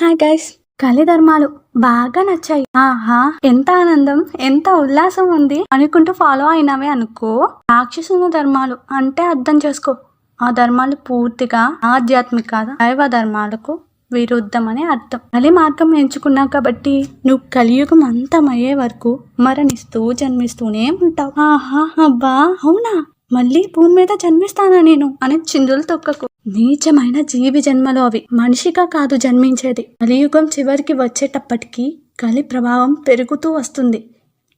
Hi guys కలిధర్మాలు బాగా నచ్చాయి. ఆహా ఎంత ఆనందం ఎంత ఉల్లాసం ఉంది అనుకుంటూ ఫాలో అయినావే అనుకో. రాక్షసుని ధర్మాలు అంటే అర్థం చేసుకో. ఆ ధర్మాలు పూర్తిగా ఆధ్యాత్మిక దైవ ధర్మాలకు విరుద్ధమని అర్థం. కలి మార్గం ఎంచుకున్నావు కాబట్టి నువ్వు కలియుగం అంతమయ్యే వరకు మరణిస్తూ జన్మిస్తూనే ఉంటావు. ఆహా అబ్బా అవునా? మళ్ళీ భూమి మీద జన్మిస్తానా నేను? అని చిందులు తొక్కకు. నీచమైన జీవి జన్మలు అవి మనిషిగా కాదు జన్మించేది. కలియుగం చివరికి వచ్చేటప్పటికీ కలి ప్రభావం పెరుగుతూ వస్తుంది.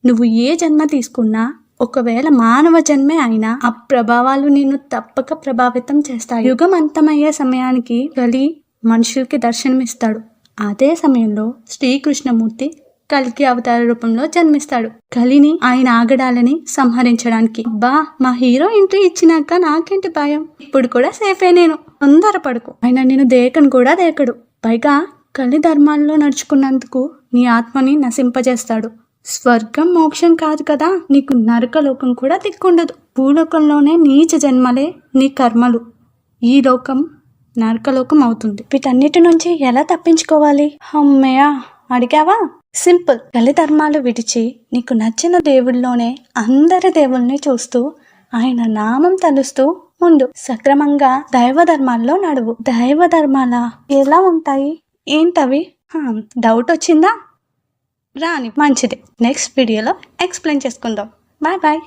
నువ్వు ఏ జన్మ తీసుకున్నా ఒకవేళ మానవ జన్మే అయినా ఆ ప్రభావాలు నిన్ను తప్పక ప్రభావితం చేస్తాయి. యుగం అంతమయ్యే సమయానికి కలి మనుషులకి దర్శనమిస్తాడు. అదే సమయంలో శ్రీకృష్ణమూర్తి కలికి అవతార రూపంలో జన్మిస్తాడు. కలిని ఆయన ఆగడాలని సంహరించడానికి. బా మా హీరో ఎంట్రీ ఇచ్చినాక నాకేంటి భయం? ఇప్పుడు కూడా సేఫే నేను. తొందరపడుకు ఆయన నేను దేకను కూడా దేకడు. పైగా కలి ధర్మాల్లో నడుచుకున్నందుకు నీ ఆత్మని నశింపజేస్తాడు. స్వర్గం మోక్షం కాదు కదా. నీకు నరకలోకం కూడా దిక్కుండదు. భూలోకంలోనే నీచ జన్మలే నీ కర్మలు. ఈ లోకం నరకలోకం అవుతుంది. వీటన్నిటి నుంచి ఎలా తప్పించుకోవాలి? అమ్మయ్యా అడిగావా? సింపుల్ కలి ధర్మాలు విడిచి నీకు నచ్చిన దేవుళ్ళలోనే అందరి దేవుల్ని చూస్తూ ఆయన నామం తలుస్తూ ఉండు. సక్రమంగా దైవ ధర్మాల్లో నడువు. దైవ ధర్మాల ఎలా ఉంటాయి? ఏంటవి? డౌట్ వచ్చిందా? రాని మంచిది. నెక్స్ట్ వీడియోలో ఎక్స్ప్లెయిన్ చేసుకుందాం. Bye bye